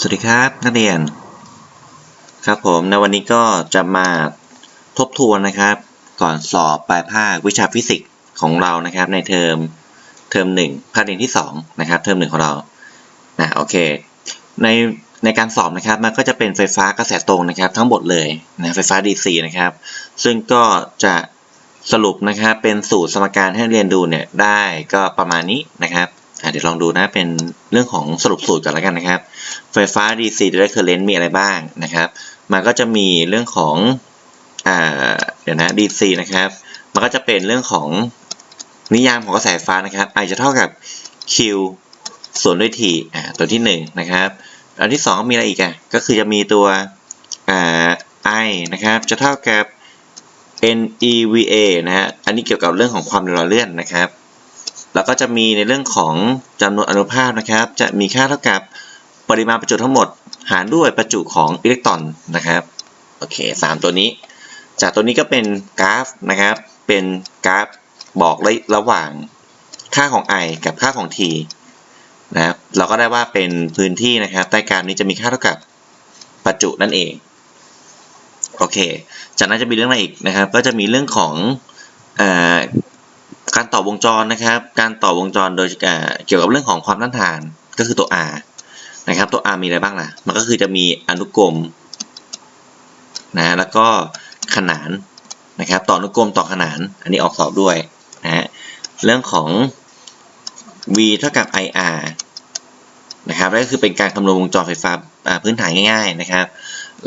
สวัสดีครับนักเรียน ครับผมในวันนี้ก็จะมาทบทวนนะครับ ก่อนสอบปลายภาควิชาฟิสิกส์ของเรานะครับ ในเทอมเทอมหนึ่งภาคเรียนที่สองนะครับเทอมหนึ่งของเรานะโอเคในในการสอบนะครับมันก็จะเป็นไฟฟ้ากระแสตรงนะครับ ทั้งหมดเลยนะไฟฟ้า DC นะครับ ซึ่งก็จะสรุปนะครับเป็นสูตรสมการให้เรียนดูเนี่ยได้ก็ประมาณนี้นะครับ เดี๋ยวลองดูนะเป็นเรื่องของสรุปสูตรก่อนแล้วกันนะครับ ไฟฟ้า DC direct current มีอะไรบ้างนะครับ มันก็จะมีเรื่องของอเดี๋ยวนะ DC นะครับ มันก็จะเป็นเรื่องของนิยามของกระแสไฟฟ้านะครับ I จะเท่ากับ Q ส่วนด้วย T อ่าตัวที่1นะครับอันที่2มีอะไรอีกอะก็คือจะมีตัวอ่า I นะครับจะเท่ากับ NEVA นะฮะอันนี้เกี่ยวกับเรื่องของความเร็วเลื่อนนะครับ แล้วก็จะมีในเรื่องของจำนวนอนุภาคนะครับ จะมีค่าเท่ากับปริมาณประจุทั้งหมด หารด้วยประจุของอิเล็กตรอนนะครับโอเคสามตัวนี้ จากตัวนี้ก็เป็นกราฟนะครับ เป็นกราฟบอกระหว่างค่าของ i กับค่าของ t นะครับเราก็ได้ว่าเป็นพื้นที่นะครับ ใต้กราฟนี้จะมีค่าเท่ากับประจุนั่นเองโอเค จากนั้นจะมีเรื่องอะไรอีกนะครับ ก็จะมีเรื่องของอ การต่อวงจรนะครับ การต่อวงจรโดยเกี่ยวกับเรื่องของความต้านทานก็คือตัว r นะครับ ตัว r มีอะไรบ้างล่ะ มันก็คือจะมีอนุกรมนะแล้วก็ขนานนะครับ ต่ออนุกรมต่อขนาน อันนี้ออกสอบด้วยนะฮะเรื่องของ v เท่ากับ ir นะครับนั่นก็คือเป็นการคำนวณวงจรไฟฟ้าพื้นฐานง่าย ๆนะครับ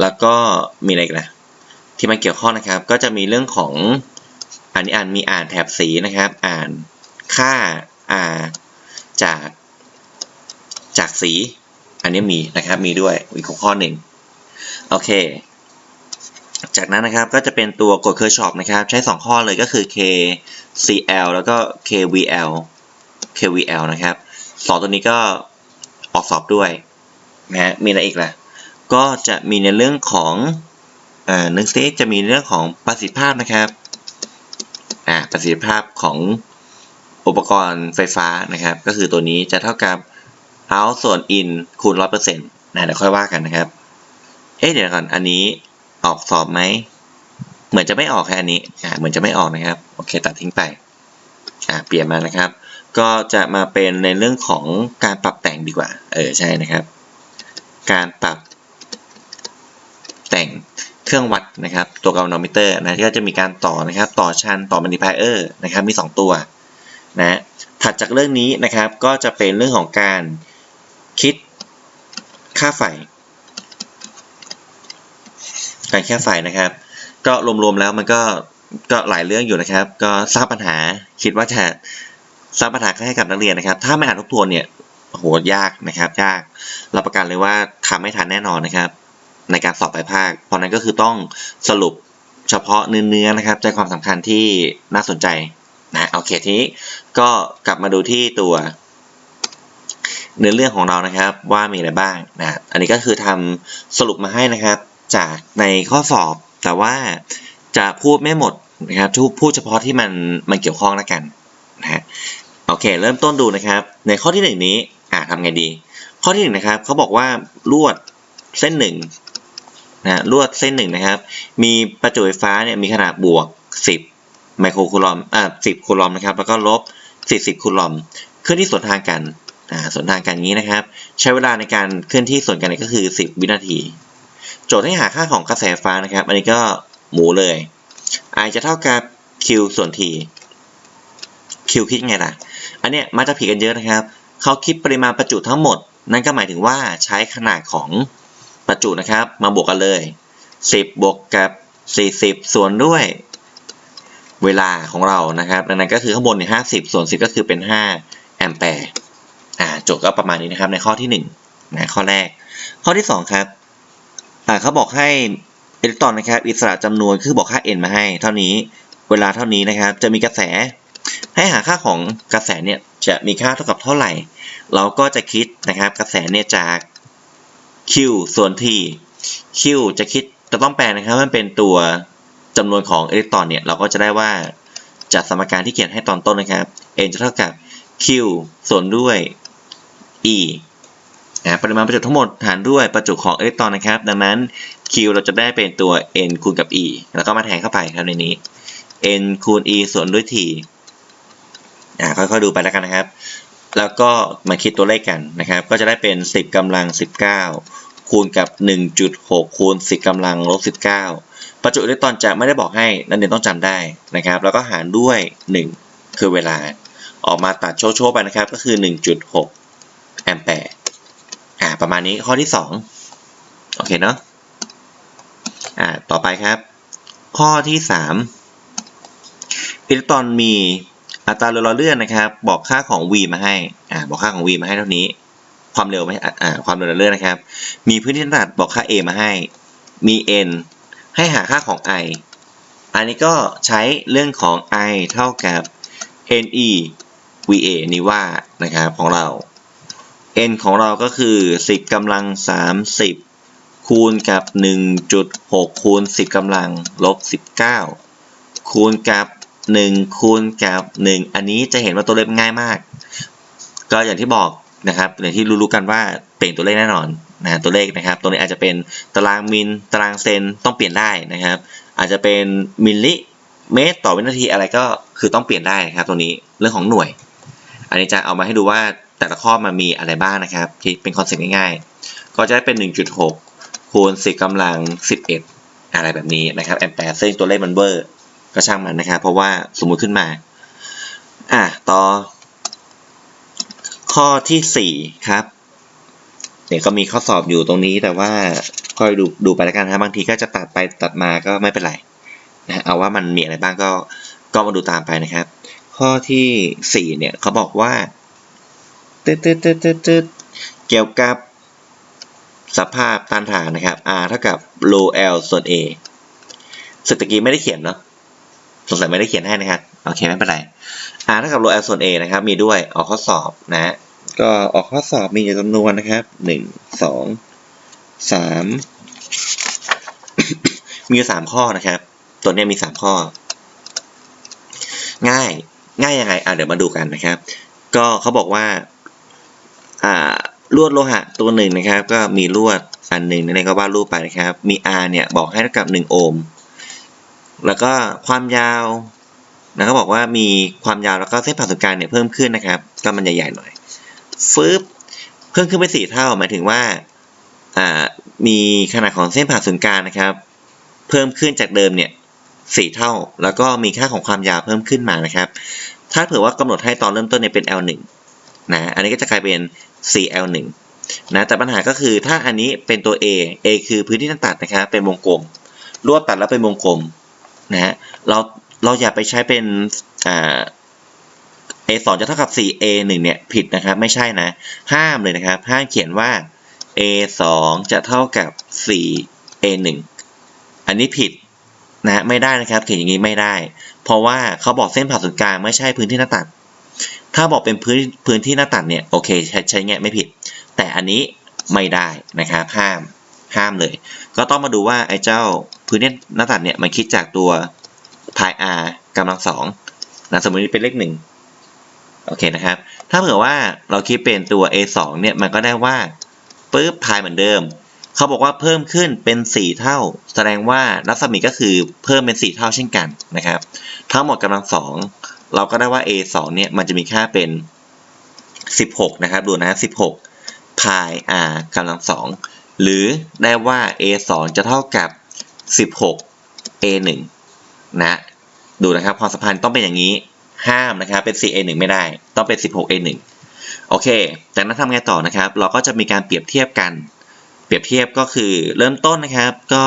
แล้วก็มีอะไรกันนะที่มันเกี่ยวข้องนะครับ ก็จะมีเรื่องของ อันนี้อ่านมีอ่านแถบสีนะครับ อ่านค่า r จาก จากสี อันนี้มีนะครับ มีด้วยอีกข้อหนึ่งโอเค จากนั้นนะครับก็จะเป็นตัวกฎเคอร์ชอปนะครับ ใช้ 2 ข้อเลยก็คือ KCL แล้วก็ KVL KVL นะครับสองตัวนี้ก็ออกสอบด้วยนะฮะมีอะไรอีกล่ะ ก็จะมีในเรื่องของอ่านึกซิจะมีเรื่องของประสิทธิภาพนะครับ ประสิทธิภาพของอุปกรณ์ไฟฟ้านะครับ ก็คือตัวนี้จะเท่ากับ out ส่วน in คูณ 100%นะเดี๋ยวค่อยว่ากันนะครับ เอ๊ะเดี๋ยวก่อนอันนี้ออกสอบไหม เหมือนจะไม่ออกแค่อันนี้อ่าเหมือนจะไม่ออกนะครับ โอเค ตัดทิ้งไปอ่าเปลี่ยนมานะครับ ก็จะมาเป็นในเรื่องของการปรับแต่งดีกว่า เออใช่นะครับ การปรับ เครื่องวัดนะครับตัวกาลโนมิเตอร์นะก็จะมีการต่อนะครับต่อชันต่อมัลติพายเออร์นะครับมี 2 ตัวนะถัดจากเรื่องนี้นะครับก็จะเป็นเรื่องของการคิดค่าไฟการค่าไฟนะครับ ก็รวมๆแล้วมันก็ก็หลายเรื่องอยู่นะครับ ก็สร้างปัญหาคิดว่าจะสร้างปัญหาให้กับนักเรียนนะครับ ถ้าไม่อ่านทบทวนเนี่ยโหยากนะครับยากรับประกันเลยว่าทำไม่ทันแน่นอนนะครับ ในการสอบปลายภาค เพราะนั้นก็คือต้องสรุปเฉพาะเนื้อๆนะครับใจความสำคัญที่น่าสนใจนะโอเคทีนี้ก็กลับมาดูที่ตัวเนื้อเรื่องของเรานะครับว่ามีอะไรบ้างนะอันนี้ก็คือทำสรุปมาให้นะครับ จากในข้อสอบ แต่ว่าจะพูดไม่หมดนะครับพูดเฉพาะที่มันมันเกี่ยวข้องแล้วกันนะฮะโอเค เริ่มต้นดูนะครับ ในข้อที่หนึ่งนี้อ่าทำไงดี ข้อที่หนึ่งนะครับเขาบอกว่าลวดเส้นหนึ่ง นะลวดเส้นหนึ่งนะครับ มีประจุไฟฟ้าเนี่ยมีขนาดบวก 10 ไมโครคูลอมอ่า10 คูลอมนะครับ แล้วก็ลบ 40 คูลอมเคลื่อนที่สวนทางกันอ่าสวนทางกันนี้นะครับ ใช้เวลาในการเคลื่อนที่สวนกันก็คือ 10 วินาที โจทย์ให้หาค่าของกระแสไฟฟ้านะครับ อันนี้ก็หมูเลย I จะเท่ากับ Q ส่วน T Q คิดไงล่ะ อันเนี้ยมาจะผิดกันเยอะนะครับ เขาคิดปริมาณประจุทั้งหมด นั่นก็หมายถึงว่าใช้ขนาดของ ประจุนะครับ มาบวกกันเลย 10 บวกกับ 40 ส่วนด้วยเวลาของเรานะครับดังนั้นก็คือข้างบนเนี่ย50ส่วน10ก็คือเป็น5แอมแปร์อ่าโจทย์ก็ประมาณนี้นะครับในข้อที่1นะข้อแรก ข้อที่2ครับอ่าเขาบอกให้อิเล็กตรอนนะครับ อิสระจำนวนคือบอกค่า n มาให้ เท่านี้เวลาเท่านี้นะครับ จะมีกระแส ให้หาค่าของกระแสเนี่ยจะมีค่าเท่ากับเท่าไหร่ เราก็จะคิดนะครับกระแสเนี่ยจาก q ส่วน t q จะคิดจะต้องแปลนะครับมันเป็นตัวจำนวนของอิเล็กตรอนเนี่ยเราก็จะได้ว่าจากสมการที่เขียนให้ตอนต้นนะครับ n จะเท่ากับ q ส่วนด้วย e ปริมาณประจุทั้งหมดหารด้วยประจุของอิเล็กตรอนนะครับ ดังนั้น Q เราจะได้เป็นตัว N คูณกับ E แล้วก็มาแทนเข้าไปครับในนี้ N คูณ E ส่วนด้วย T อ่าค่อยๆดูไปแล้วกันนะครับ แล้วก็มาคิดตัวเลขกันนะครับ ก็จะได้เป็น 10กำลัง 19 คูณกับ 1.6 คูณ 10กำลังลบ 19 ประจุอิเล็กตรอนจะไม่ได้บอกให้นักเรียนต้องจำได้นะครับ แล้วก็หารด้วย 1 คือเวลา ออกมาตัดโชว์ๆไปนะครับ ก็คือ 1.6 แอมแปร์อ่าประมาณนี้ข้อที่ 2 โอเคเนาะอ่าต่อไปครับ ข้อที่ 3 อิเล็กตรอนมี อัตราเร็วล้อเลื่อนนะครับ บอกค่าของ v มาให้อ่าบอกค่าของ v มาให้เท่านี้ ความเร็วไม่อ่าความเร็วล้อเลื่อนนะครับ มีพื้นที่ถนัดบอกค่า a มาให้ มี n ให้หาค่าของ i อันนี้ก็ใช้เรื่องของ i เท่ากับ ne va นี่ว่านะครับของเรา n ของเราก็คือ 10กำลัง 30 คูณกับ 1.6 คูณ 10กำลังลบ19 คูณกับ 1 คูณกับ 1 อันนี้จะเห็นว่าตัวเลขง่ายมาก ก็อย่างที่บอกนะครับอย่างที่รู้ๆกันว่าเปลี่ยนตัวเลขแน่นอนนะตัวเลขนะครับตัวนี้อาจจะเป็นตารางมิลตารางเซนต้องเปลี่ยนได้นะครับ อาจจะเป็นมิลลิเมตรต่อวินาทีอะไรก็คือต้องเปลี่ยนได้นะครับตัวนี้เรื่องของหน่วย อันนี้จะเอามาให้ดูว่าแต่ละข้อมันมีอะไรบ้างนะครับ ที่เป็นคอนเซ็ปต์ง่ายๆ ก็จะได้เป็น 1.6 คูณ10กำลัง 11 อะไรแบบนี้นะครับแอมแปร์ซึ่งตัวเลขมันเบอร์ ก็ช่างมันนะครับ เพราะว่าสมมุติขึ้นมา อะต่อ ข้อที่4ครับเดี๋ยวก็มีข้อสอบอยู่ตรงนี้แต่ว่าค่อยดูดูไปแล้วกันครับบางทีก็จะตัดไปตัดมาก็ไม่เป็นไรนะเอาว่ามันมีอะไรบ้างก็ก็มาดูตามไปนะครับ ข้อที่ 4 เนี่ยเขาบอกว่าตึ๊ดตึ๊ดตึ๊ดตึ๊ดตึ๊ดเกี่ยวกับสภาพต้านทานนะครับ R เท่ากับ rho L ส่วน A สึกตะกี้ไม่ได้เขียนเนาะ สงสัยไม่ได้เขียนให้นะครับโอเคไม่เป็นไร R เท่ากับ rho L ส่วน A นะครับ มีด้วยออกข้อสอบนะ ก็ออกข้อสอบมีอยู่จำนวนนะครับหนึ่งสองสามมีอยู่สามข้อนะครับ ตัวนี้มีสามข้อ ง่ายง่ายยังไง อะเดี๋ยวมาดูกันนะครับ ก็เขาบอกว่า อ่าลวดโลหะตัวหนึ่งนะครับ ก็มีลวดอันหนึ่งนั่นก็วาดรูปไปนะครับ มี R เนี่ยบอกให้เท่ากับ 1 โอห์ม แล้วก็ความยาวนะเขาบอกว่ามีความยาวแล้วก็เส้นผ่าศูนย์กลางเนี่ยเพิ่มขึ้นนะครับ ก็มันใหญ่ๆหน่อยฟึบเพิ่มขึ้นไปสี่เท่าหมายถึงว่าอ่ามีขนาดของเส้นผ่าศูนย์กลางนะครับ เพิ่มขึ้นจากเดิมเนี่ยสี่เท่า แล้วก็มีค่าของความยาวเพิ่มขึ้นมานะครับ ถ้าเผื่อว่ากำหนดให้ตอนเริ่มต้นเนี่ยเป็น L1 นะอันนี้ก็จะกลายเป็น 4L1 นะแต่ปัญหาก็คือถ้าอันนี้เป็นตัว A A คือพื้นที่ตัดนะครับเป็นวงกลมลวดตัดแล้วเป็นวงกลม นะฮะเราเราอย่าไปใช้เป็นอ่า A 2จะเท่ากับ 4 A 1เนี่ยผิดนะครับไม่ใช่นะ ห้ามเลยนะครับ ห้ามเขียนว่า A 2จะเท่ากับ 4 A 1อันนี้ผิดนะฮะไม่ได้นะครับเขียนอย่างนี้ไม่ได้ เพราะว่าเขาบอกเส้นผ่าศูนย์กลางไม่ใช่พื้นที่หน้าตัด ถ้าบอกเป็นพื้นพื้นที่หน้าตัดเนี่ยโอเคใช้ใช้เงี้ยไม่ผิด แต่อันนี้ไม่ได้นะครับห้ามห้ามเลย ก็ต้องมาดูว่าไอ้เจ้า พื้นที่หน้าตัดเนี่ยมันคิดจากตัว pi r กำลังสองนะสมมติเป็นเลขหนึ่งโอเคนะครับ ถ้าเผื่อว่าเราคิดเป็นตัว a 2เนี่ยมันก็ได้ว่าปึ๊บ pi เหมือนเดิม เขาบอกว่าเพิ่มขึ้นเป็น 4 เท่า แสดงว่ารัศมีก็คือเพิ่มเป็น 4 เท่าเช่นกันนะครับ ทั้งหมดกำลังสองเราก็ได้ว่า a 2เนี่ยมันจะมีค่าเป็น 16 นะครับ ดูนะ 16 pi r กำลังสองหรือได้ว่า a 2จะเท่ากับ 16 a 1 นะดูนะครับความสัมพันธ์ต้องเป็นอย่างนี้ห้ามนะครับเป็น 4 a 1 ไม่ได้ ต้องเป็น 16 a 1 โอเค จากนั้นทำไงต่อนะครับ เราก็จะมีการเปรียบเทียบกัน เปรียบเทียบก็คือเริ่มต้นนะครับ ก็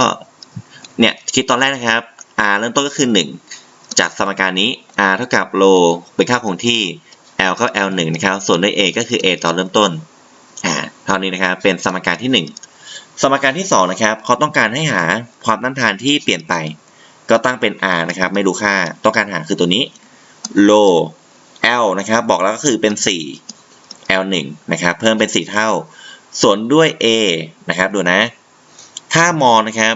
เนี่ยคิดตอนแรกนะครับ r เริ่มต้นก็คือ 1 จากสมการนี้ r เท่ากับ rho เป็นค่าคงที่ l ก็ l 1 นะครับ ส่วนด้วย a ก็คือ a ตอนเริ่มต้น อ่าเท่านี้นะครับ เป็นสมการที่ 1 สมการที่2นะครับเขาต้องการให้หาความต้านทานที่เปลี่ยนไป ก็ตั้งเป็น r นะครับ ไม่รู้ค่าต้องการหาคือตัวนี้ rho l นะครับ บอกแล้วก็คือเป็น 4 l 1นะครับ เพิ่มเป็น 4 เท่า ส่วนด้วย a นะครับ ดูนะถ้ามอนะครับ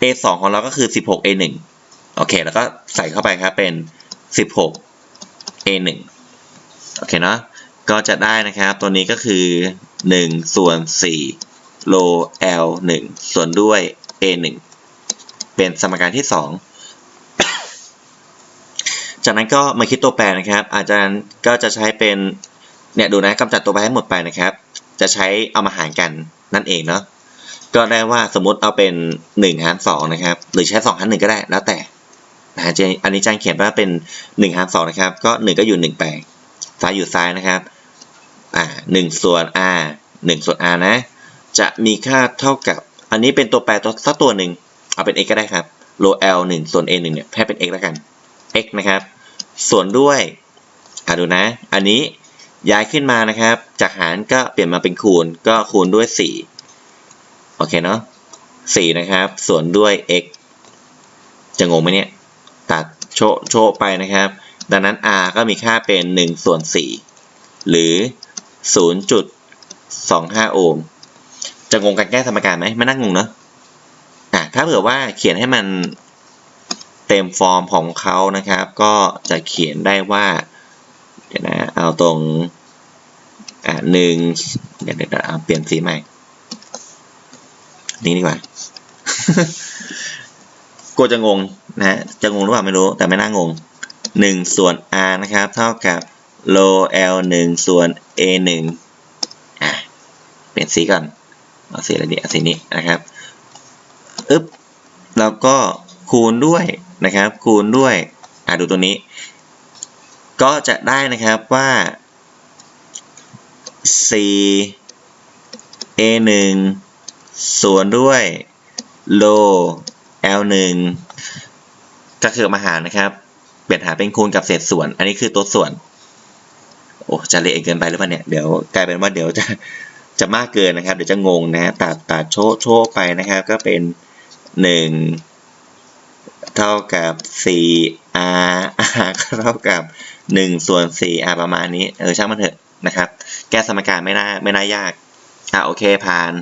a 2ของเราก็คือ 16 a 1โอเค แล้วก็ใส่เข้าไปครับ เป็น 16 a 1โอเคเนาะก็จะได้นะครับ ตัวนี้ก็คือ 1 ส่วน 4 โล L 1ส่วนด้วย A 1เป็นสมการที่ 2 จากนั้นก็มาคิดตัวแปรนะครับ อาจารย์ก็จะใช้เป็นเนี่ยดูนะกำจัดตัวแปรให้หมดไปนะครับ จะใช้เอามาหารกันนั่นเองเนาะก็ได้ว่าสมมติเอาเป็น1หาร2นะครับ หรือใช้2หาร1ก็ได้แล้วแต่นะอันนี้อาจารย์เขียนว่าเป็น1หาร2นะครับ ก็ 1 ก็อยู่1ไปซ้ายอยู่ซ้ายนะครับอ่า1ส่วน r 1ส่วน r นะ จะมีค่าเท่ากับ อันนี้เป็นตัวแปรตัวสักตัวหนึ่ง เอาเป็น x ก็ได้ครับโล l 1ส่วน a 1เนี่ยให้เป็น x แล้วกัน x นะครับ ส่วนด้วยอ่าดูนะ อันนี้ย้ายขึ้นมานะครับ จากหารก็เปลี่ยนมาเป็นคูณ ก็คูณด้วย 4 โอเคเนาะ4นะครับ ส่วนด้วย x จะงงไหมเนี่ย ตัดโชว์โชไปนะครับ ดังนั้น r ก็มีค่าเป็น 1 ส่วน 4 หรือ 0.25 โอห์ม จะงงการแก้สมการไหมไม่น่างงเนาะอะถ้าเผื่อว่าเขียนให้มันเต็มฟอร์มของเขานะครับ ก็จะเขียนได้ว่าเดี๋ยวนะเอาตรงอ่าหนึ่งเดี๋ยวเดี๋ยวเปลี่ยนสีใหม่นี่ดีกว่ากลัวจะงงนะจะงงหรือเปล่าไม่รู้แต่ไม่น่างง 1 ส่วน r นะครับ เท่ากับโล l 1 ส่วน a 1อะเปลี่ยนสีก่อน เอาสีอะไรดีเอาสีนี้นะครับอึ๊บแล้วก็คูณด้วยนะครับ คูณด้วยอะดูตัวนี้ ก็จะได้นะครับว่า 4 a 1ส่วนด้วยโล l 1ก็คือมาหารนะครับ เปลี่ยนหาเป็นคูณกับเศษส่วน อันนี้คือตัวส่วน โอ้จะเละเกินไปหรือเปล่าเนี่ย เดี๋ยวกลายเป็นว่าเดี๋ยวจะ จะมากเกินนะครับ เดี๋ยวจะงงนะตัดตัดโชว์โชว์ไปนะครับ ก็เป็น 1 เท่ากับ 4r r เท่ากับ 1 ส่วน 4r ประมาณนี้ เออช่างมันเถอะนะครับ แก้สมการไม่น่าไม่น่ายาก อะโอเคผ่าน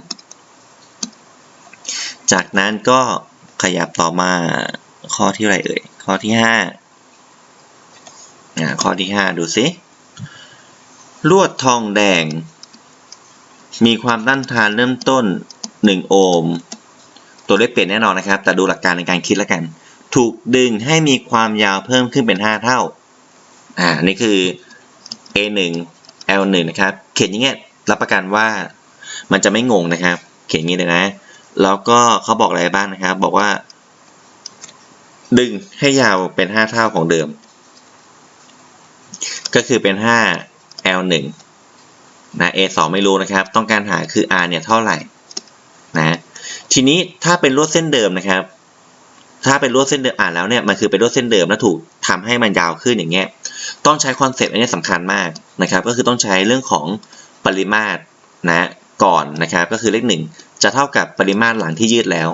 จากนั้นก็ขยับต่อมาข้อที่อะไรเอ่ย ข้อที่5อ่าข้อที่ 5 ดูสิลวดทองแดง มีความต้านทานเริ่มต้น 1 โอห์ม ตัวเลขเปลี่ยนแน่นอนนะครับ แต่ดูหลักการในการคิดแล้วกัน ถูกดึงให้มีความยาวเพิ่มขึ้นเป็น 5 เท่า อ่า นี่คือ A1 L1 นะครับ เขียนอย่างเงี้ย รับประกันว่ามันจะไม่งงนะครับ เขียนอย่างนี้เลยนะ แล้วก็เขาบอกอะไรบ้างนะครับ บอกว่า ดึงให้ยาวเป็น 5 เท่าของเดิม ก็คือเป็น 5 L1 นะ A2 ไม่รู้นะครับ ต้องการหาคือ R เนี่ยเท่าไหร่นะทีนี้ถ้าเป็นลวดเส้นเดิมนะครับ ถ้าเป็นลวดเส้นเดิมอ่านแล้วเนี่ยมันคือเป็นลวดเส้นเดิมแล้วถูกทำให้มันยาวขึ้นอย่างเงี้ยต้องใช้คอนเซปต์อันนี้สำคัญมากนะครับ ก็คือต้องใช้เรื่องของปริมาตรนะก่อนนะครับ ก็คือเลขหนึ่งจะเท่ากับปริมาตรหลังที่ยืดแล้ว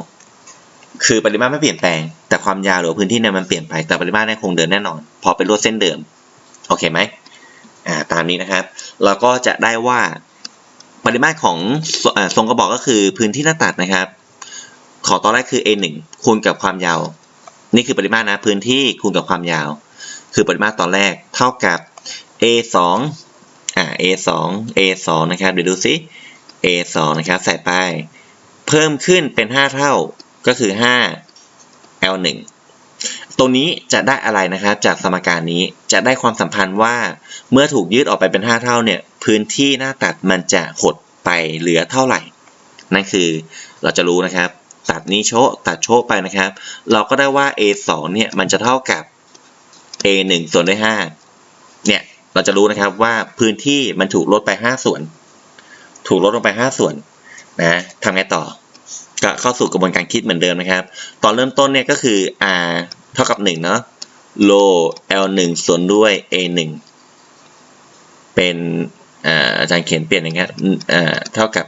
คือปริมาตรไม่เปลี่ยนแปลง แต่ความยาวหรือพื้นที่เนี่ยมันเปลี่ยนไปแต่ปริมาตรเนี่ยคงเดินแน่นอน พอเป็นลวดเส้นเดิมโอเคไหม อ่าตามนี้นะครับ เราก็จะได้ว่าปริมาตรของทรงกระบอกก็คือพื้นที่หน้าตัดนะครับ ขอตอนแรกคือ a1 คูณกับความยาว นี่คือปริมาตรนะพื้นที่คูณกับความยาว คือปริมาตรตอนแรกเท่ากับ a2 อ่า a2 a2 นะครับเดี๋ยวดูซิ a2 นะครับใส่ไป เพิ่มขึ้นเป็น 5 เท่าก็คือ 5 l1 ตรงนี้จะได้อะไรนะครับจากสมการนี้จะได้ความสัมพันธ์ว่า เมื่อถูกยืดออกไปเป็น 5 เท่าเนี่ยพื้นที่หน้าตัดมันจะหดไปเหลือเท่าไหร่ นั่นคือเราจะรู้นะครับ ตัดนี้โชะตัดโชะไปนะครับ เราก็ได้ว่า a2 เนี่ยมันจะเท่ากับ a1 ส่วนด้วย5เนี่ยเราจะรู้นะครับว่าพื้นที่มันถูกลดไป 5 ส่วน ถูกลดลงไป 5 ส่วนนะทำไงต่อก็เข้าสู่กระบวนการคิดเหมือนเดิมนะครับ ตอนเริ่มต้นเนี่ยก็คือ r เท่ากับ1เนาะโล l1 ส่วนด้วย a1 เป็นอาจารย์เขียนเปลี่ยนอย่างเงี้ยเท่ากับ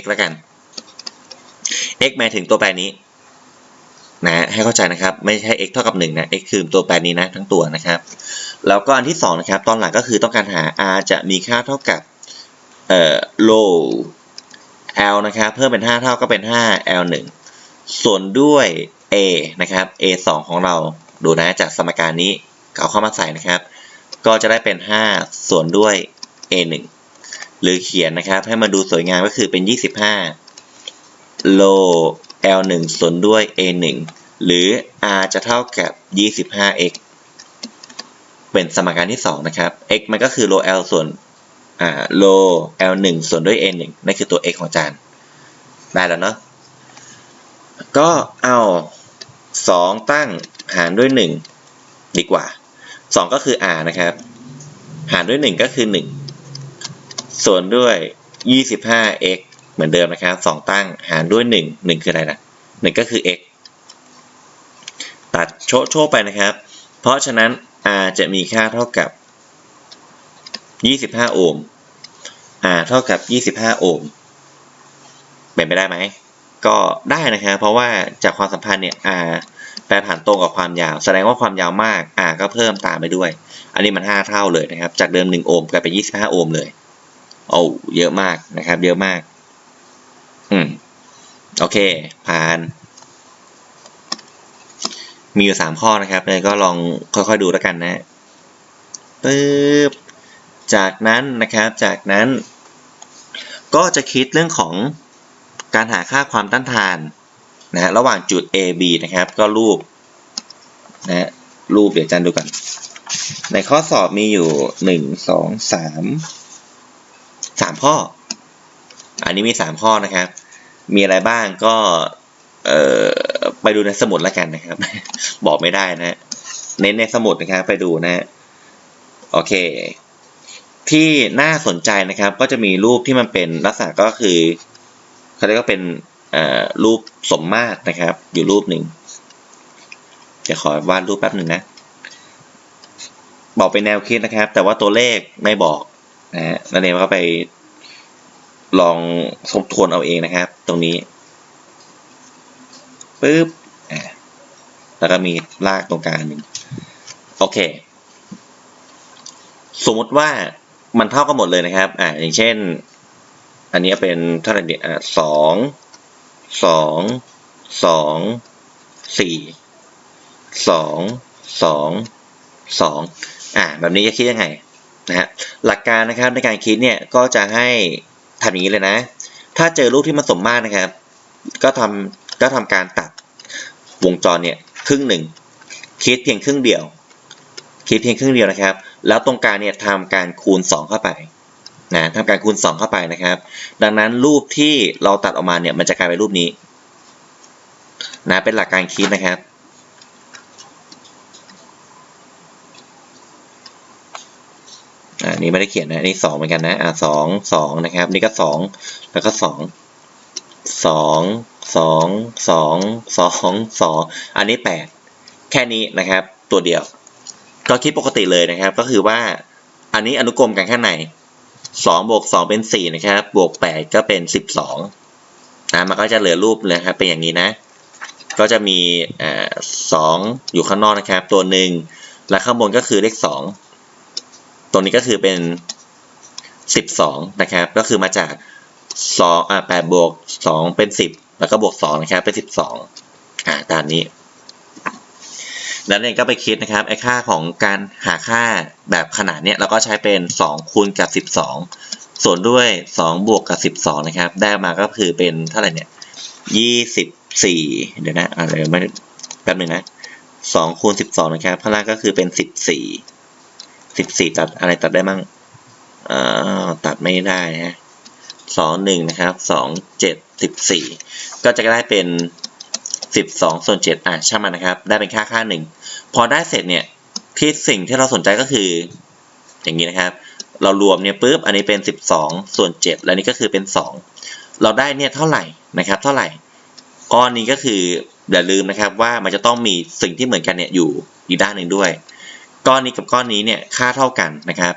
x แล้วกัน x หมายถึงตัวแปรนี้นะให้เข้าใจนะครับ ไม่ใช่ x เท่ากับ1นะ x คือตัวแปรนี้นะทั้งตัวนะครับ แล้วก็อันที่2นะครับ ตอนหลังก็คือต้องการหา r จะมีค่าเท่ากับเอ่อ low l นะครับ เพิ่มเป็น 5 เท่าก็เป็น 5 l 1ส่วนด้วย a นะครับ a 2ของเราดูนะจากสมการนี้เอาเข้ามาใส่นะครับ ก็จะได้เป็น 5 ส่วนด้วย a 1หรือเขียนนะครับให้มันดูสวยงามก็คือเป็น 25 low l 1ส่วนด้วย a 1หรือ r จะเท่ากับ 25x เป็นสมการที่ 2 นะครับ x มันก็คือ low l ส่วนอ่า low l 1ส่วนด้วย a 1นั่นคือตัว x ของจานได้แล้วเนาะก็เอา 2 ตั้งหารด้วย 1 ดีกว่า 2 ก็คือ r นะครับ หารด้วย 1 ก็คือ 1 ส่วนด้วย 25x เหมือนเดิมนะครับ 2 ตั้งหารด้วย 1 1 คืออะไรนะ1ก็คือ x ตัดโชโชไปนะครับ เพราะฉะนั้น r จะมีค่าเท่ากับ 25 โอห์ม r เท่ากับ 25 โอห์มเป็นไปได้ไหม ก็ได้นะครับเพราะว่าจากความสัมพันธ์เนี่ย r แปรผันตรงกับความยาว แสดงว่าความยาวมาก r ก็เพิ่มตามไปด้วย อันนี้มัน 5 เท่าเลยนะครับ จากเดิม 1 โอห์มกลายเป็น 25 โอห์มเลยโอ้เยอะมากนะครับ เยอะมาก อืม โอเค ผ่าน มีอยู่ 3 ข้อนะครับเลยก็ลองค่อยๆดูแล้วกันนะปึ๊บจากนั้นนะครับ จากนั้น ก็จะคิดเรื่องของ การหาค่าความต้านทานนะฮะระหว่างจุด A B นะครับ ก็รูปนะฮะรูปเดี๋ยวอาจันดูกัน ในข้อสอบมีอยู่หนึ่งสองสามสามข้อ อันนี้มีสามข้อนะครับ มีอะไรบ้างก็เอ่อไปดูในสมุดแล้วกันนะครับ บอกไม่ได้นะฮะเน้นในสมุดนะครับไปดูนะฮะโอเค ที่น่าสนใจนะครับก็จะมีรูปที่มันเป็นลักษณะก็คือ เขาเรียกว่าเป็นรูปสมมาตรนะครับ อยู่รูปหนึ่งจะขอวาดรูปแป๊บหนึ่งนะ บอกเป็นแนวคิดนะครับ แต่ว่าตัวเลขไม่บอกนะฮะนั่นเองก็ไปลองทบทวนเอาเองนะครับ ตรงนี้ปึ๊บแล้วก็มีลากตรงกลางหนึ่งโอเค สมมติว่ามันเท่ากันหมดเลยนะครับ อ่าอย่างเช่น อันนี้เป็นเท่าไหร่เนี่ยสองสองสองสี่สองสองสองอ่าแบบนี้จะคิดยังไงนะฮะหลักการนะครับในการคิดเนี่ยก็จะให้ทำอย่างนี้เลยนะ ถ้าเจอรูปที่มันสมมาตรนะครับ ก็ทำก็ทำการตัดวงจรเนี่ยครึ่งหนึ่งคิดเพียงครึ่งเดียว คิดเพียงครึ่งเดียวนะครับ แล้วตรงกลางเนี่ยทำการคูณ 2 เข้าไป นะทำการคูณ 2 เข้าไปนะครับ ดังนั้นรูปที่เราตัดออกมาเนี่ยมันจะกลายเป็นรูปนี้นะเป็นหลักการคิดนะครับอันนี้ไม่ได้เขียนนะอันนี้สองเหมือนกันนะอ่าสองสองนะครับ นี่ก็สองแล้วก็สองสองสองสองสองสองอันนี้แปดแค่นี้นะครับ ตัวเดียว ก็คิดปกติเลยนะครับ ก็คือว่าอันนี้อนุกรมกันข้างใน สองบวกสองเป็นสี่นะครับบวกแปดก็เป็นสิบสองนะมันก็จะเหลือรูปเลยครับเป็นอย่างนี้นะ ก็จะมีอ่าสองอยู่ข้างนอกนะครับ ตัวหนึ่งและข้างบนก็คือเลขสองตรงนี้ก็คือเป็น 12 นะครับ ก็คือมาจาก2อ่า8บวก2เป็น 10 แล้วก็บวก2นะครับเป็น 12อ่าตามนี้ แล้วเนี่ยก็ไปคิดนะครับไอ้ค่าของการหาค่าแบบขนาดเนี้ยเราก็ใช้เป็น 2 คูณกับ 12 ส่วนด้วย 2 บวกกับ 12 นะครับ ได้มาก็คือเป็นเท่าไหร่เนี่ย 24 เดี๋ยวนะอะไรไม่แป๊บหนึงนะ2คูณ12 นะครับข้างล่างก็คือเป็น 14สิบสี่ตัดอะไรตัดได้มั่งเอ่อตัดไม่ได้ฮะสองหนึ่งนะครับสองเจ็ดสิบสี่ก็จะได้เป็น สิบสองส่วนเจ็ดอะช่างมันนะครับ ได้เป็นค่าค่าหนึ่งพอได้เสร็จเนี่ยที่สิ่งที่เราสนใจก็คือ อย่างนี้นะครับ เรารวมเนี่ยปุ๊บอันนี้เป็นสิบสองส่วนเจ็ดแล้วนี่ก็คือเป็นสองเราได้เนี่ยเท่าไหร่นะครับ เท่าไหร่ก้อนนี้ก็คืออย่าลืมนะครับว่ามันจะต้องมีสิ่งที่เหมือนกันเนี่ยอยู่อีกด้านหนึ่งด้วย ก้อนนี้กับก้อนนี้เนี่ยค่าเท่ากันนะครับ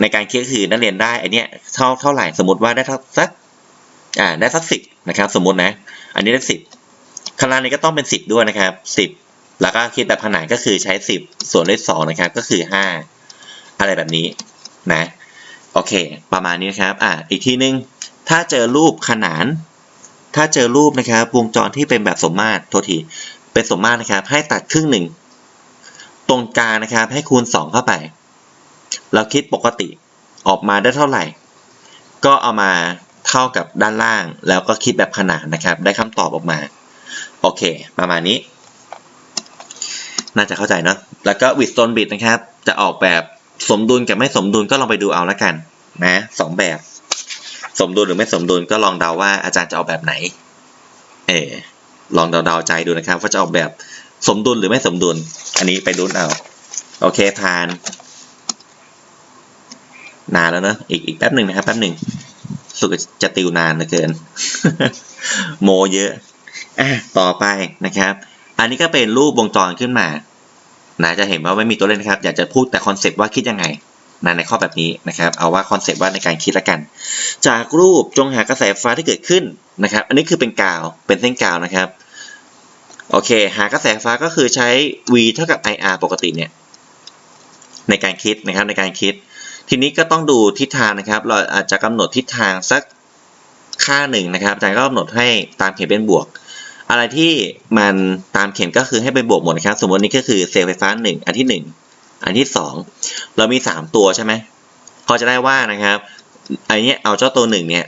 ในการคิดก็คือนักเรียนได้ไอเนี้ยเท่าเท่าไหร่สมมติว่าได้เท่าสักอ่าได้สักสิบนะครับ สมมตินะ อันนี้ได้สิบ ข้างล่างนี้ก็ต้องเป็นสิบด้วยนะครับสิบแล้วก็คิดแบบขนานก็คือใช้สิบส่วนด้วยสองนะครับก็คือห้าอะไรแบบนี้นะโอเค ประมาณนี้นะครับอ่าอีกทีนึง ถ้าเจอรูปขนาน ถ้าเจอรูปนะครับวงจรที่เป็นแบบสมมาตรโทษทีเป็นสมมาตรนะครับ ให้ตัดครึ่งหนึ่งตรงกลางนะครับให้คูณ 2 เข้าไป เราคิดปกติออกมาได้เท่าไหร่ ก็เอามาเท่ากับด้านล่าง แล้วก็คิดแบบขนานนะครับ ได้คำตอบออกมา โอเค ประมาณนี้ น่าจะเข้าใจเนาะแล้วก็วิดโซนบิดนะครับ จะออกแบบสมดุลกับไม่สมดุลก็ลองไปดูเอาละกัน นะสองแบบ สมดุลหรือไม่สมดุลก็ลองเดาว่าอาจารย์จะออกแบบไหน เออลองเดาๆใจดูนะครับ ว่าจะออกแบบสมดุลหรือไม่สมดุล อันนี้ไปลุ้นเอา โอเคผ่าน นานแล้วเนอะอีกอีกแป๊บหนึ่งนะครับแป๊บหนึ่งสุกจะติวนานเหลือเกิน โมเยอะ อะต่อไปนะครับ อันนี้ก็เป็นรูปวงจรขึ้นมานะจะเห็นว่าไม่มีตัวเลขนะครับ อยากจะพูดแต่คอนเซปต์ว่าคิดยังไงนะในข้อแบบนี้นะครับ เอาว่าคอนเซปต์ว่าในการคิดละกัน จากรูปจงหากระแสไฟฟ้าที่เกิดขึ้นนะครับ อันนี้คือเป็นกาวเป็นเส้นกาวนะครับโอเค หากระแสไฟฟ้าก็คือใช้ v เท่ากับ ir ปกติเนี่ยในการคิดนะครับในการคิด ทีนี้ก็ต้องดูทิศทางนะครับ เราอาจจะกำหนดทิศทางสักค่าหนึ่งนะครับอาจารย์ก็กำหนดให้ตามเข็มเป็นบวก อะไรที่มันตามเข็มก็คือให้เป็นบวกหมดนะครับ สมมตินี้ก็คือเซลล์ไฟฟ้าหนึ่งอันที่หนึ่งอันที่สองเรามีสามตัวใช่ไหมพอจะได้ว่านะครับอันนี้เอาเจ้าตัวหนึ่งเนี่ย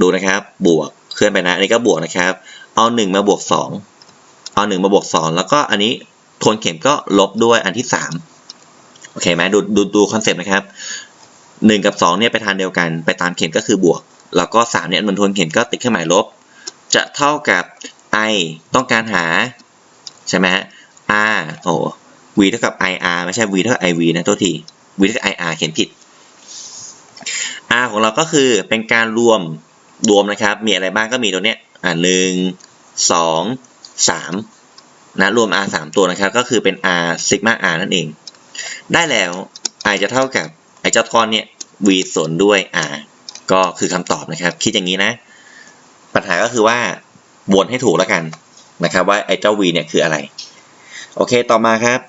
ดูนะครับบวกเคลื่อนไปนะอันนี้ก็บวกนะครับ เอาหนึ่งมาบวกสองเอาหนึ่งมาบวกสองแล้วก็อันนี้ทวนเข็มก็ลบด้วยอันที่สามโอเคไหมดูดูดูคอนเซปต์นะครับหนึ่งกับสองเนี่ยไปทางเดียวกัน ไปตามเข็มก็คือบวก แล้วก็สามเนี่ยมันทวนเข็มก็ติดเครื่องหมายลบ จะเท่ากับ i ต้องการหา ใช่ไหม r โอ้ v เท่ากับ ir ไม่ใช่ v เท่ากับ iv นะโทษที v เท่ากับ ir เขียนผิด r ของเราก็คือเป็นการรวมรวมนะครับ มีอะไรบ้างก็มีตัวเนี้ย อ่าหนึ่งสองสามนะรวม r สามตัวนะครับ ก็คือเป็น r sigma r นั่นเอง ได้แล้ว i จะเท่ากับไอเจ้าก้อนเนี่ย v ส่วนด้วย r ก็คือคำตอบนะครับ คิดอย่างนี้นะ ปัญหาก็คือว่า วนให้ถูกแล้วกันนะครับ ว่าไอ้เจ้า v เนี่ยคืออะไร โอเคต่อมาครับ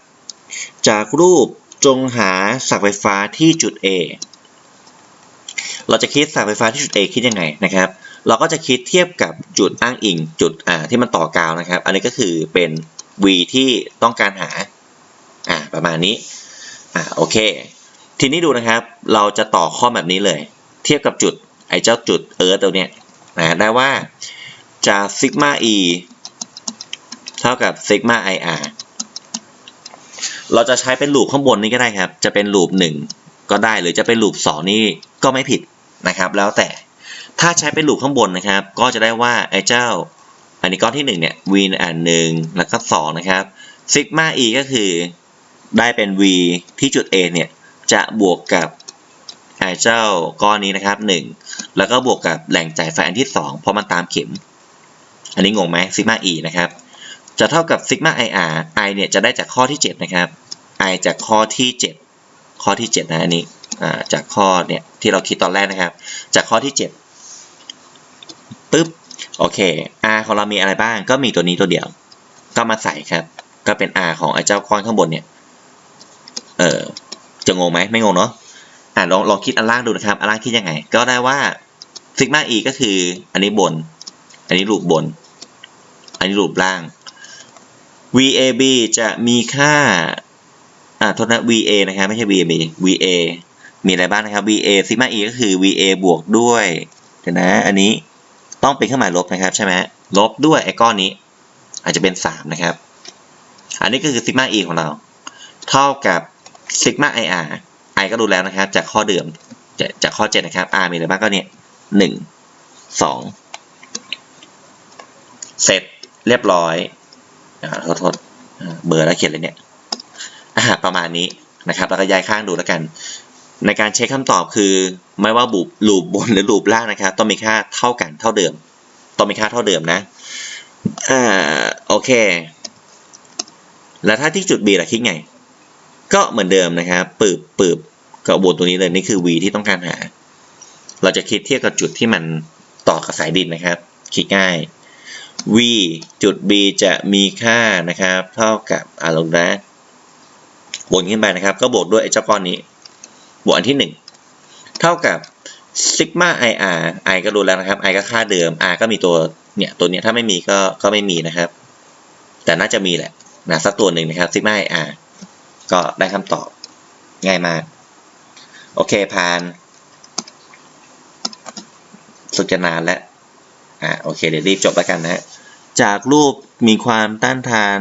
จากรูปจงหาสักไฟฟ้าที่จุด A เราจะคิดสักไฟฟ้าที่จุด A คิดยังไงนะครับ เราก็จะคิดเทียบกับจุดอ้างอิงจุดอ่าที่มันต่อกาวนะครับ อันนี้ก็คือเป็น v ที่ต้องการหาอ่าประมาณนี้อ่าโอเค ทีนี้ดูนะครับ เราจะต่อข้อแบบนี้เลย เทียบกับจุดไอ้เจ้าจุดเอิร์ธตัวเนี้ยนะได้ว่า จากซิกมา e เท่ากับซิกมา ir เราจะใช้เป็นลูปข้างบนนี้ก็ได้ครับ จะเป็นลูป1 ก็ได้หรือจะเป็นลูป2 นี่ก็ไม่ผิดนะครับ แล้วแต่ถ้าใช้เป็นลูปข้างบนนะครับ ก็จะได้ว่าไอ้เจ้า อันนี้ก้อนที่ 1 เนี่ย v อ่านหนึ่งแล้วก็2นะครับซิกมา e ก็คือได้เป็น v ที่จุด A เนี่ยจะบวกกับไอ้เจ้าก้อนนี้นะครับ 1 แล้วก็บวกกับแหล่งจ่ายไฟอันที่ 2 เพราะมันตามเข็ม อันนี้งงไหมซิกมา e นะครับจะเท่ากับซิกมา ir i เนี่ยจะได้จากข้อที่ 7 นะครับ i จากข้อที่ 7 ข้อที่ 7 นะอันนี้จากข้อเนี่ยที่เราคิดตอนแรกนะครับ จากข้อที่ 7ปึ๊บโอเค r ของเรามีอะไรบ้างก็มีตัวนี้ตัวเดียว ก็มาใส่ครับ ก็เป็น r ของไอ้เจ้าก้อนข้างบนเนี่ยเออจะงงไหมไม่งงเนาะอ่าลองลองคิดอันล่างดูนะครับอันล่างคิดยังไง ก็ได้ว่าซิกมา e ก็คืออันนี้บน อันนี้รูปบน อันนี้รูปล่าง VAB จะมีค่าอ่าโทษนะ VA นะครับไม่ใช่ VAB VA มีอะไรบ้างนะครับ VA ซิกมา E ก็คือ VA บวกด้วยเดี๋ยวนะอันนี้ต้องเป็นเครื่องหมายลบนะครับใช่ไหมลบด้วยไอ้ก้อนนี้ อาจจะเป็น 3 นะครับ อันนี้ก็คือซิกมา E ของเรา เท่ากับซิกมา IR I ก็ดูแล้วนะครับ จากข้อเดิมจากจากข้อ 7 นะครับ R มีอะไรบ้างก็เนี่ยหนึ่งสองเสร็จ เรียบร้อยอ่าโทษโทษอ่าเบอร์แล้วเขียนเลยเนี่ยประมาณนี้นะครับแล้วก็ย้ายข้างดูแล้วกัน ในการเช็คคำตอบคือไม่ว่าบุบลูปบนหรือลูปล่างนะครับ ต้องมีค่าเท่ากันเท่าเดิม ต้องมีค่าเท่าเดิมนะอ่าโอเค แล้วถ้าที่จุด B ล่ะคิดไง ก็เหมือนเดิมนะครับปืบปืบกับบนตัวนี้เลยนี่คือ V ที่ต้องการหา เราจะคิดเทียบกับจุดที่มันต่อกับสายดินนะครับ คิดง่าย v จุด b จะมีค่านะครับเท่ากับอ่าลงนะบวกขึ้นไปนะครับ ก็บวกด้วยไอ้เจ้าก้อนนี้ บวกอันที่ 1 เท่ากับซิกมา i r i ก็รู้แล้วนะครับ i ก็ค่าเดิม r ก็มีตัวเนี่ยตัวเนี้ยถ้าไม่มีก็ก็ไม่มีนะครับ แต่น่าจะมีแหละนะสักตัวหนึ่งนะครับซิกมา i r ก็ได้คำตอบง่ายมาก โอเคผ่านสึกจะนานแล้ว อ่าโอเคเดี๋ยวรีบจบแล้วกันนะ จากรูปมีความต้านทาน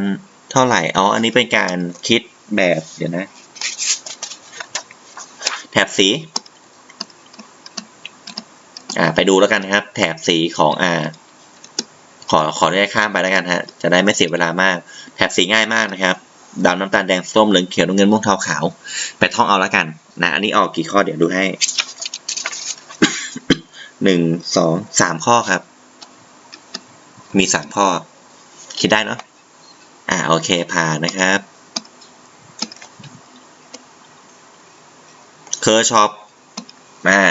เท่าไหร่อ๋ออันนี้เป็นการคิดแบบเดี๋ยวนะ แถบสีอ่าไปดูแล้วกันนะครับ แถบสีของอ่าขอขอได้ข้ามไปแล้วกันฮะจะได้ไม่เสียเวลามาก แถบสีง่ายมากนะครับดำน้ำตาลแดงส้มเหลืองเขียวน้ำเงินม่วงเทาขาว ไปท่องเอาแล้วกันนะอันนี้ออกกี่ข้อเดี๋ยวดูให้หนึ่งสองสามข้อครับ มีสามข้อ คิดได้เนาะอ่าโอเคผ่านนะครับ เคอร์ชอปอ่า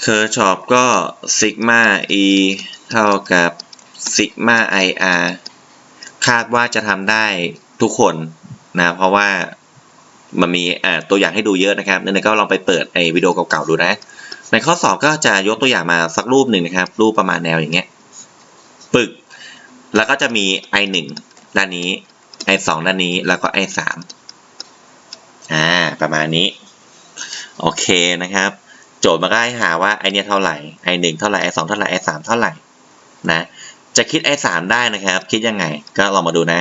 เคอร์ชอปก็ซิกมาอีเท่ากับซิกมาไออาร์คาดว่าจะทำได้ทุกคนนะ เพราะว่ามันมีอ่าตัวอย่างให้ดูเยอะนะครับนั่นก็ลองไปเปิดไอวิดีโอเก่าๆดูนะ ในข้อสอบก็จะยกตัวอย่างมาสักรูปหนึ่งนะครับ รูปประมาณแนวอย่างเงี้ย ปึก แล้วก็จะมี i 1 ด้านนี้ i 2 ด้านนี้แล้วก็ i 3 อ่าประมาณนี้ โอเคนะครับ โจทย์มาก็ให้หาว่าไอเนี้ยเท่าไหร่ i 1 เท่าไหร่ i 2 เท่าไหร่ i 3 เท่าไหร่นะจะคิด i 3 ได้นะครับ คิดยังไงก็ลองมาดูนะ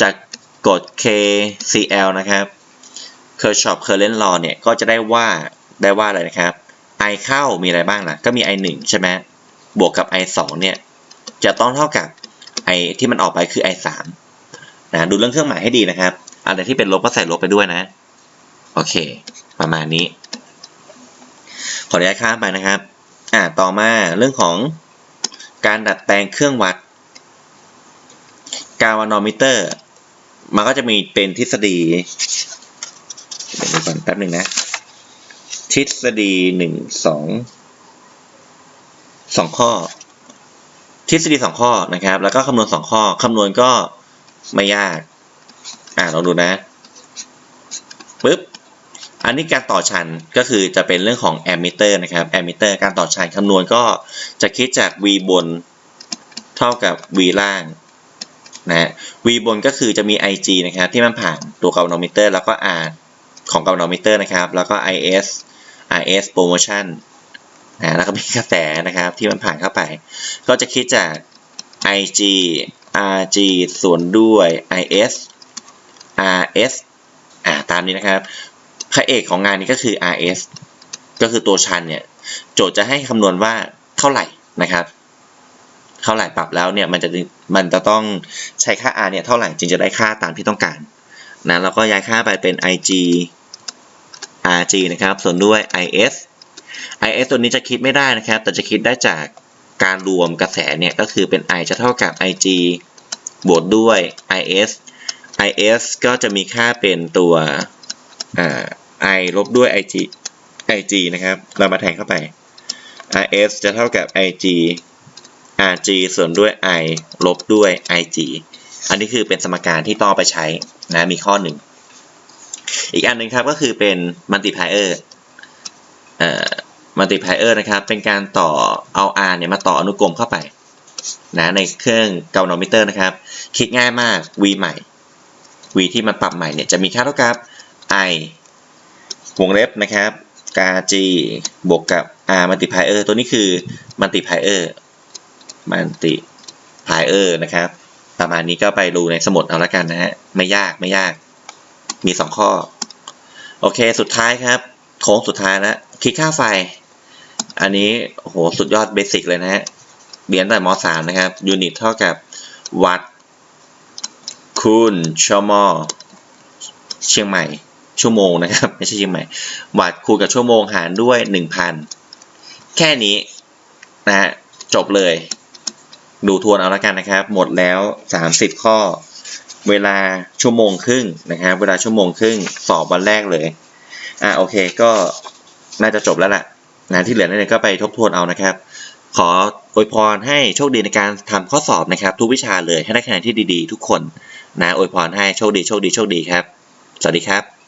จากกฎ KCL นะครับ Kirchhoff Current Law เนี่ยก็จะได้ว่าได้ว่าอะไรนะครับ i เข้ามีอะไรบ้างล่ะ ก็มี i 1ใช่ไหมบวกกับ i 2เนี่ย จะต้องเท่ากับ i ที่มันออกไปคือ i 3นะดูเรื่องเครื่องหมายให้ดีนะครับอะไรที่เป็นลบก็ใส่ลบไปด้วยนะโอเค ประมาณนี้ ขออนุญาตข้ามไปนะครับอ่าต่อมาเรื่องของการดัดแปลงเครื่องวัดกาวานอมิเตอร์มันก็จะมีเป็นทฤษฎีเดี๋ยวดูก่อนแป๊บหนึ่งนะ ทฤษฎีหนึ่งสองสองข้อ ทฤษฎีสองข้อนะครับ แล้วก็คำนวณสองข้อคำนวณก็ไม่ยาก อ่าลองดูนะปึ๊บอันนี้การต่อชันก็คือจะเป็นเรื่องของแอมมิเตอร์นะครับแอมมิเตอร์การต่อชันคำนวณก็จะคิดจาก v บนเท่ากับ v ล่างนะ v บนก็คือจะมี ig นะครับที่มันผ่านตัวกาลโนมิเตอร์แล้วก็ r ของกาลโนมิเตอร์นะครับ แล้วก็ is is promotion นะแล้วก็มีกระแสนะครับที่มันผ่านเข้าไป ก็จะคิดจาก ig rg ส่วนด้วย is rs อ่าตามนี้นะครับพระเอกของงานนี้ก็คือ rs ก็คือตัวชันเนี่ย โจทย์จะให้คำนวณว่าเท่าไหร่นะครับ เท่าไหร่ปรับแล้วเนี่ยมันจะมันจะต้องใช้ค่า r เนี่ยเท่าไหร่จึงจะได้ค่าตามที่ต้องการนะแล้วก็ย้ายค่าไปเป็น ig rg นะครับ ส่วนด้วย is is ตัวนี้จะคิดไม่ได้นะครับ แต่จะคิดได้จากการรวมกระแสเนี่ยก็คือเป็น i จะเท่ากับ ig บวกด้วย is is ก็จะมีค่าเป็นตัวอ่า i ลบด้วย ig ig นะครับ เรามาแทนเข้าไป is จะเท่ากับ ig rg ส่วนด้วย i ลบด้วย ig อันนี้คือเป็นสมการที่ต้องไปใช้นะมีข้อหนึ่ง อีกอันหนึ่งครับก็คือเป็น multiplier เอ่อ multiplier นะครับ เป็นการต่อเอา r เนี่ยมาต่ออนุกรมเข้าไปนะในเครื่องกาโนมิเตอร์นะครับคิดง่ายมาก v ใหม่ v ที่มันปรับใหม่เนี่ยจะมีค่าเท่ากับ i วงเล็บนะครับกา g บวกกับ r multiplier ตัวนี้คือ multiplier multiplier นะครับ ประมาณนี้ก็ไปดูในสมุดเอาละกันนะฮะไม่ยากไม่ยากมี 2 ข้อ โอเคสุดท้ายครับ โค้งสุดท้ายแล้วคิดค่าไฟ อันนี้โหสุดยอดเบสิกเลยนะฮะเรียนตั้งแต่ม .3 นะครับ ยูนิตเท่ากับวัตต์คูณชั่วโมงเชียงใหม่ ชั่วโมงนะครับไม่ใช่เชียงใหม่ วัตต์คูณกับชั่วโมงหารด้วย 1,000 แค่นี้นะฮะจบเลย ดูทวนเอาละกันนะครับ หมดแล้ว 30 ข้อ เวลาชั่วโมงครึ่งนะครับ เวลาชั่วโมงครึ่งสอบวันแรกเลย อ่าโอเคก็น่าจะจบแล้วล่ะ นะที่เหลือนั่นเองก็ไปทบทวนเอานะครับ ขออวยพรให้โชคดีในการทำข้อสอบนะครับ ทุกวิชาเลยให้ได้คะแนนที่ดีๆ ทุกคนนะอวยพรให้โชคดีโชคดีโชคดีครับ สวัสดีครับ